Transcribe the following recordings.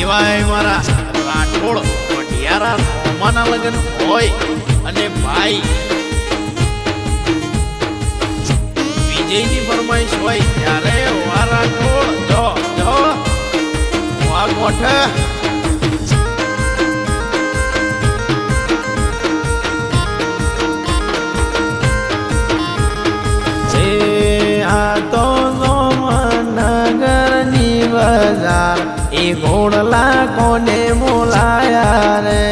એવાય હોય અને ભાઈ વિજયની ફરમાઈશ હોય ત્યારે વા રાઠોડ જો જો વા એ ઘોડલા કોને બોલાયા રે?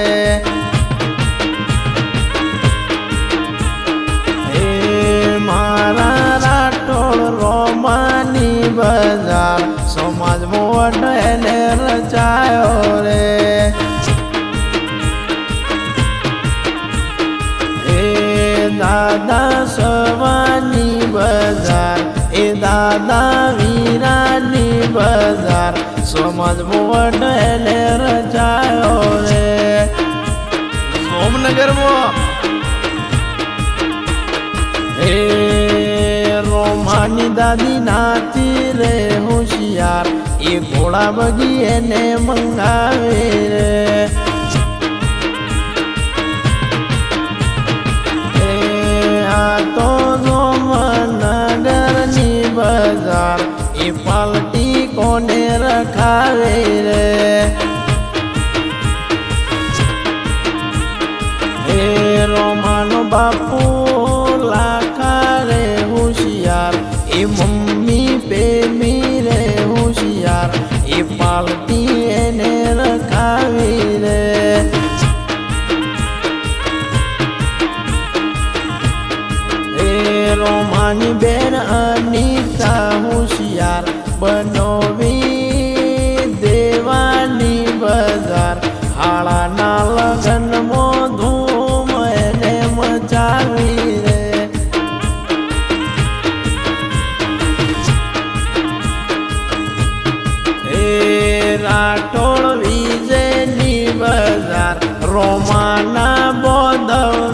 એ મારા રાઠોડ રોમાની બજાર, સમાજ મોટ એને રચાયો રે. દાદા સવાની બજાર, એ દાદા સમજ મોટ એને રચાયો રે. સોમનગરમાં હે રોમાની દાદી નાચી રે હોશિયાર. એ ઘોડા બગી એને મંગાવે રે. રખાવે રે. હે રોમાનો બાપુ લાખા રે હોશિયાર. એ મમ્મી પ્રેમી રે હોશિયાર. એ પાલટી એને રખાવી રે. રોમાની બેન અનિતા હોશિયાર બનોવી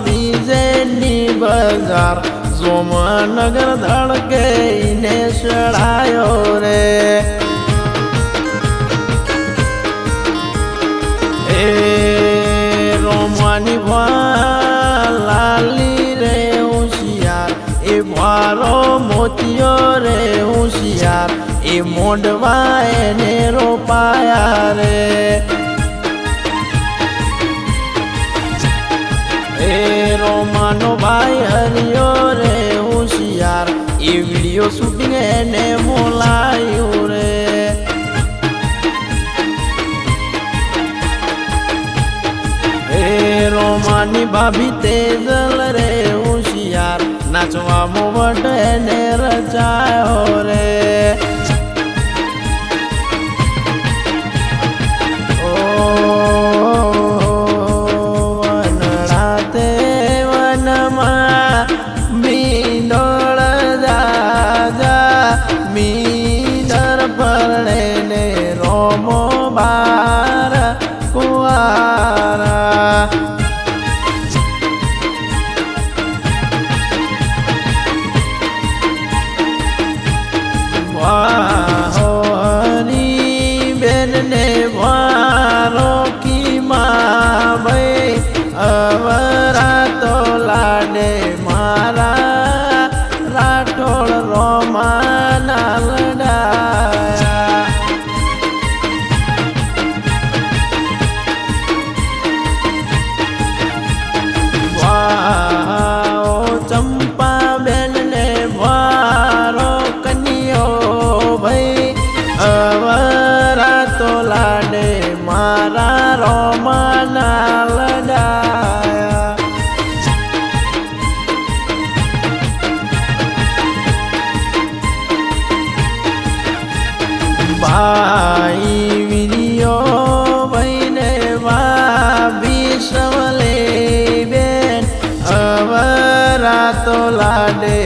વિજયની બજાર સોમનગર ધડકે ને ચડાયો રે. રોમાની લાલી રે હોશિયાર, એ ભારો મોતિયો રે હોશિયાર, એ મોઢવા એને રોપાયા રે. રોમાનો ભાઈ હરિયો રે, હોશિયાર. એ વીડિયો શૂટિંગ એને મોલાયું રે. હે રોમાની ભાભી તેજલ રે, હોશિયાર. નાચવા મોવટ એને રચાયો मी दर पड़े મારા રોમાના લડાયા ભાઈ વિરિયો ભાઈને ભાભી સવલે બેન અવરા તો લાડે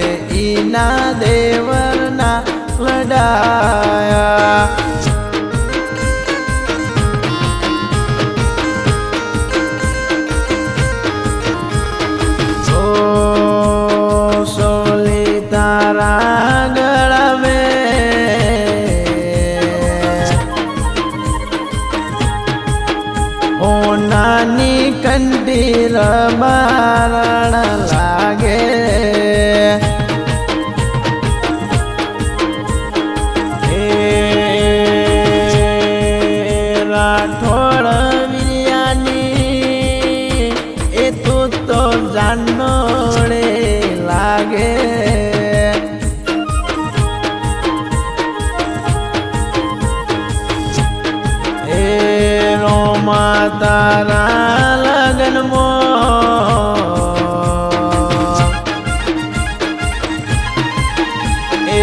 એ રોમા તારા લગનમાં એ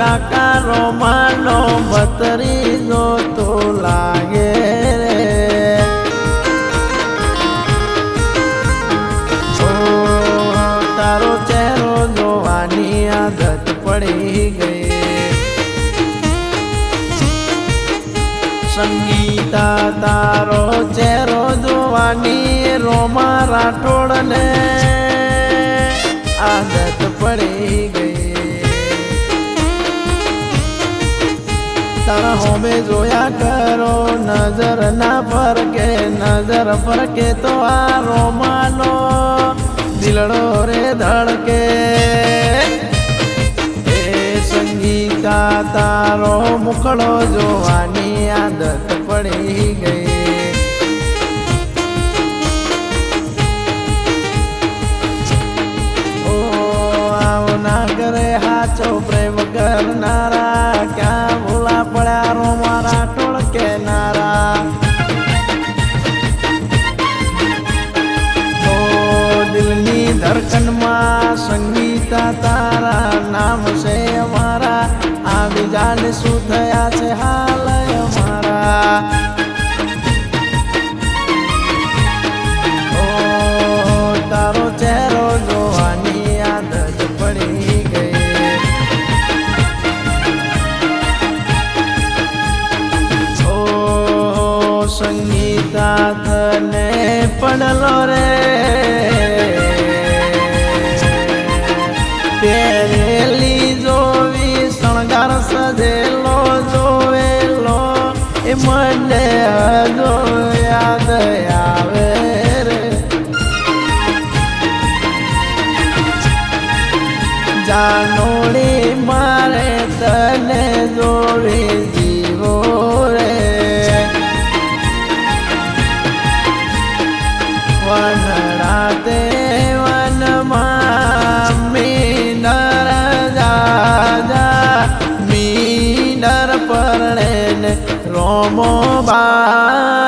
કાકા રોમાનો બતરી જો તો લાગે રે. તારો ચહેરો જોવાની આદત પડી ગઈ. સંગીતા, તારો ચહેરો જોવાની રોમા રાઠોડને આદત પડી તારા હોમે જોયા કરો, નજર ના ફરકે, નજર ફરકે તો આ રોમાનો દિલડો રે ધડકે. એ સંગીતા તારો મુખડો જોવાની આદત પડી ગઈ. કરે હાચો પ્રેમ કરનારા, ક્યાં થયા છે હાલ અમારા. ઓ, તારો ચહેરો જોવાની આદત પડી ગઈ. ઓ સંગીતા તને પડલો રે. એ મને હજો યાદ આવે રે. જાનોડી મારે તને જોવી જીવો રે. વનડા mo ba